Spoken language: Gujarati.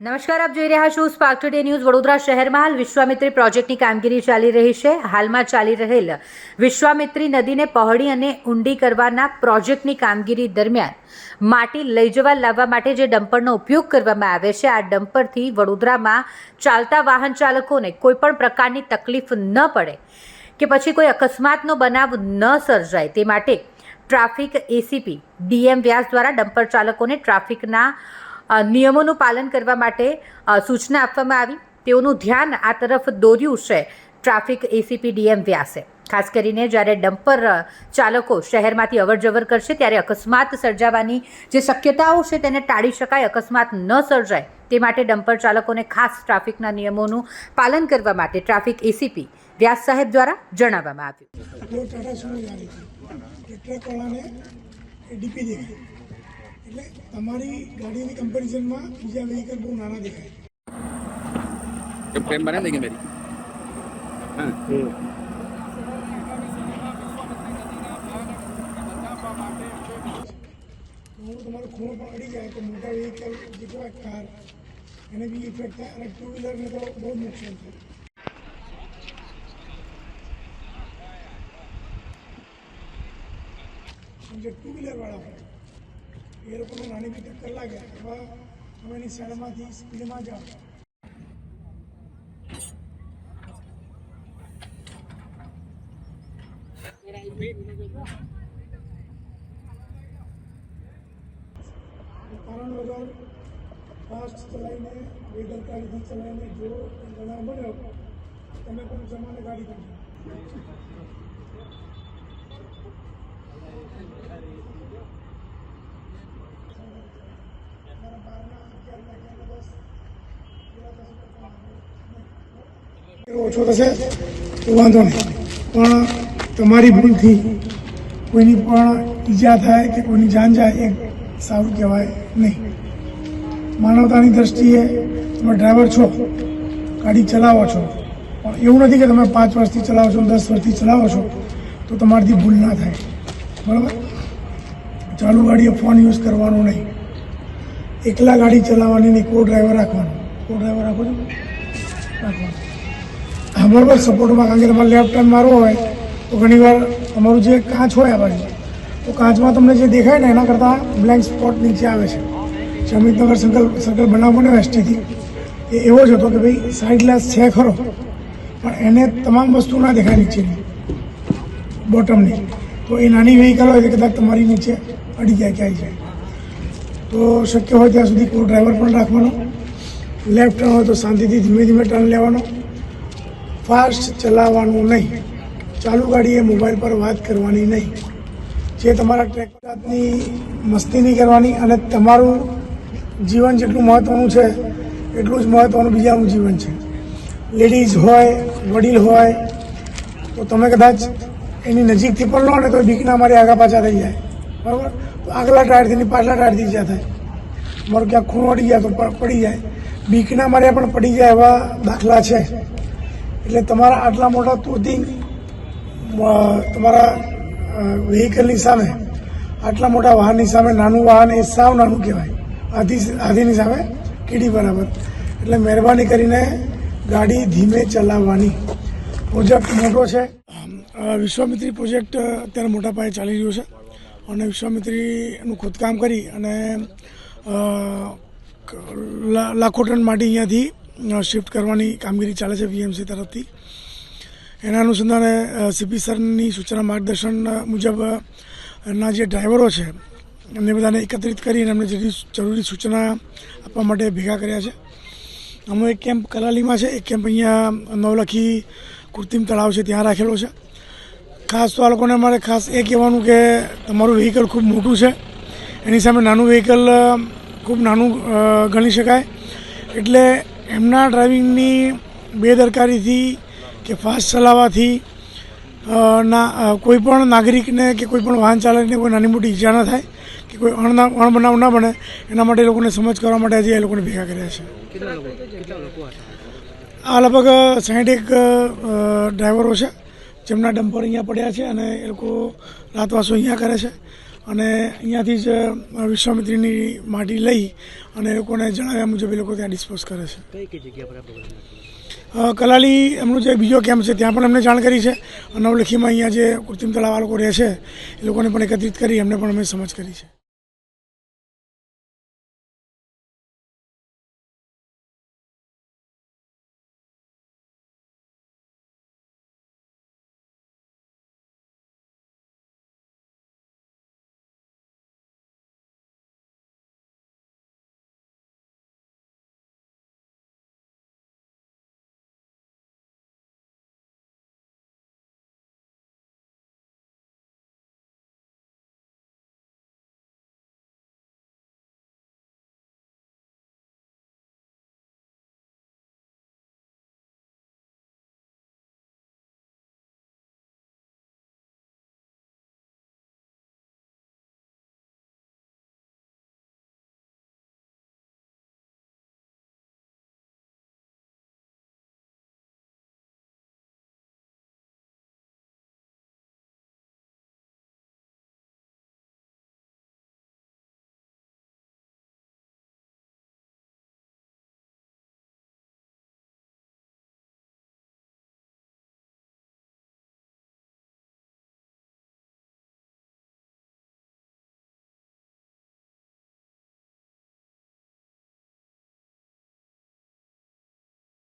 નમસ્કાર, આપ જોઈ રહ્યા છો સ્પાર્ક ટુડે ન્યૂઝ વડોદરા શહેરમાં હાલ વિશ્વામિત્રી પ્રોજેક્ટની કામગીરી ચાલી રહી છે. હાલમાં ચાલી રહેલ વિશ્વામિત્રી નદીને પહોળી અને ઊંડી કરવાના પ્રોજેક્ટની કામગીરી દરમિયાન માટી લઈ જવા લાવવા માટે જે ડમ્પરનો ઉપયોગ કરવામાં આવે છે, આ ડમ્પરથી વડોદરામાં ચાલતા વાહન ચાલકોને કોઈપણ પ્રકારની તકલીફ ન પડે કે પછી કોઈ અકસ્માતનો બનાવ ન સર્જાય. તે માટે ટ્રાફિક એસીપી ડીએમ વ્યાસ દ્વારા ડમ્પર ચાલકોને ટ્રાફિકના નિયમોનું પાલન કરવા માટે સૂચના આપવામાં આવી. તેઓનું ધ્યાન આ તરફ દોર્યું છે ટ્રાફિક એસીપી ડીએમ વ્યાસે. ખાસ કરીને જ્યારે ડમ્પર ચાલકો શહેરમાંથી અવરજવર કરશે ત્યારે અકસ્માત સર્જાવાની જે શક્યતાઓ છે તેને ટાળી શકાય, અકસ્માત ન સર્જાય, તે માટે ડમ્પર ચાલકોને ખાસ ટ્રાફિકના નિયમોનું પાલન કરવા માટે ટ્રાફિક એસીપી વ્યાસ સાહેબ દ્વારા જણાવવામાં આવ્યું. એટલે તમારી ગાડીની કમ્પેરિઝનમાં બીજા વેહિકલ બહુ નાના દેખાય. ફ્રેમ બના દેંગે મેરી હા. ખૂણો પણ અડી જાય તો મોટા વેહિકલ જે કહેવાય કાર એને બી ઇફેક્ટ થાય. અને ટુ વ્હીલરને તો બહુ નુકસાન થાય. જે ટુ વ્હીલરવાળા હોય. એ લોકોને નાની બી ટક્કર લાગે અથવા તમે એની સાઈડમાંથી સ્પીડમાં જાઓ કારણ વગર ફાસ્ટ ચલાવીને બેદરકારીથી ચલાવીને જો બનાવ બન્યો તમે પણ જમાને ગાડી કરજો તમારા બારના અગિયારના અગિયારના દસ ઓછો થશે તો વાંધો નહીં. પણ તમારી ભૂલથી કોઈની પણ ઈજા થાય કે કોઈની જાન જાય એ સારું કહેવાય નહીં. માનવતાની દ્રષ્ટિએ તમે ડ્રાઈવર છો, ગાડી ચલાવો છો, પણ એવું નથી કે તમે પાંચ વર્ષથી ચલાવો છો દસ વર્ષથી ચલાવો છો તો તમારાથી ભૂલ ના થાય. બરાબર? ચાલુ ગાડીએ ફોન યુઝ કરવાનો નહીં. એકલા ગાડી ચલાવવાની નહીં કો ડ્રાઈવર રાખવાનો. કો ડ્રાઈવર રાખો છો? રાખવાનો. બરાબર સપોર્ટમાં કારણ કે તમારે લેફ્ટ ટર્ન મારવો હોય, તો ઘણીવાર તમારું જે કાચ હોય આ બાજુ, તો કાચમાં તમને જે દેખાય ને, એના કરતાં બ્લેન્ક સ્પોટ નીચે આવે છે. જે અમિતનગર સર્કલ સર્કલ બનાવ બન્યો એસટીથી એ એવો જ હતો કે ભાઈ સાઈડ ગ્લાસ છે ખરો, પણ એને તમામ વસ્તુ ના દેખાય નીચેની બોટમની તો એ નાની વ્હીકલ હોય તો કદાચ તમારી નીચે અડી ગયા ક્યાંય જાય તો શક્ય હોય ત્યાં સુધી કોઈ ડ્રાઈવર પણ રાખવાનો. લેફ્ટ ટર્ન હોય તો શાંતિથી ધીમે ધીમે ટર્ન લેવાનો. ફાસ્ટ ચલાવવાનું નહીં. ચાલુ ગાડીએ મોબાઈલ પર વાત કરવાની નહીં. જે તમારા ટ્રેક જાતની મસ્તી નહીં કરવાની અને તમારું જીવન જેટલું મહત્ત્વનું છે, એટલું જ મહત્ત્વનું બીજાનું જીવન છે. લેડીઝ હોય, વડીલ હોય, તો તમે કદાચ એની નજીકથી પણ લો ને તો બીકના મારી આગા પાછા થઈ જાય. બરાબર? તો આગલા ટાયરથી પાછલા ટાયરથી ઈજા થાય. તમારું ક્યાંક ખૂણો અડી જાય તો પડી જાય. બીકના માર્યા પણ પડી જાય એવા દાખલા છે. એટલે તમારા આટલા મોટા તોતી તમારા વ્હીકલની સામે, આટલા મોટા વાહનની સામે, નાનું વાહન એ સાવ નાનું કહેવાય. આધી, આધીની સામે કીડી બરાબર. એટલે મહેરબાની કરીને ગાડી ધીમે ચલાવવાની. પ્રોજેક્ટ મોટો છે. વિશ્વામિત્રી પ્રોજેક્ટ અત્યારે મોટા પાયે ચાલી રહ્યો છે. અને વિશ્વામિત્રીનું ખોદકામ કરી અને લાખો ટન માટી અહીંયાથી શિફ્ટ કરવાની કામગીરી ચાલે છે વીએમસી તરફથી. એના અનુસંધાને સીપી સરની સૂચના માર્ગદર્શન મુજબ અ, જે ડ્રાઈવરો છે એમને બધાને એકત્રિત કરીને એમને જરૂરી સૂચના આપવા માટે ભેગા કર્યા છે. અમે એક કેમ્પ કલાલીમાં છે એક કેમ્પ અહીંયા નવલખી કૃત્રિમ તળાવ છે ત્યાં રાખેલો છે. ખાસ તો આ લોકોને મારે ખાસ એ કહેવાનું કે તમારું વ્હીકલ ખૂબ મોટું છે. એની સામે નાનું વ્હીકલ ખૂબ નાનું ગણી શકાય. એટલે એમના ડ્રાઇવિંગની બેદરકારીથી કે ફાસ્ટ ચલાવવાથી ના કોઈપણ કોઈ પણ નાગરિકને કે કોઈ પણ વાહન ચાલકને કોઈ નાની મોટી ઈજા ન થાય કે કોઈ અણના અણબનાવ ના બને, એના માટે એ લોકોને સમજ કરવા માટે આજે એ લોકોને ભેગા કર્યા છે. આ લગભગ સાઠ એક ડ્રાઈવરો છે. જેમના ડમ્પર અહીંયા પડ્યા છે અને એ લોકો રાતવાસો અહીંયા કરે છે. અને અહીંયાથી જ વિશ્વામિત્રીની માટી લઈ અને એ લોકોને જણાવ્યા મુજબ એ લોકો ત્યાં ડિસ્પોઝ કરે છે. કઈ કઈ જગ્યા પર કલાલી એમનો જે બીજો કેમ્પ છે ત્યાં પણ એમને જાણ કરી છે નવલખીમાં અહીંયા જે કૃત્રિમ તળાવ લોકો રહે છે એ લોકોને પણ એકત્રિત કરી એમને પણ અમે સમજ કરી છે.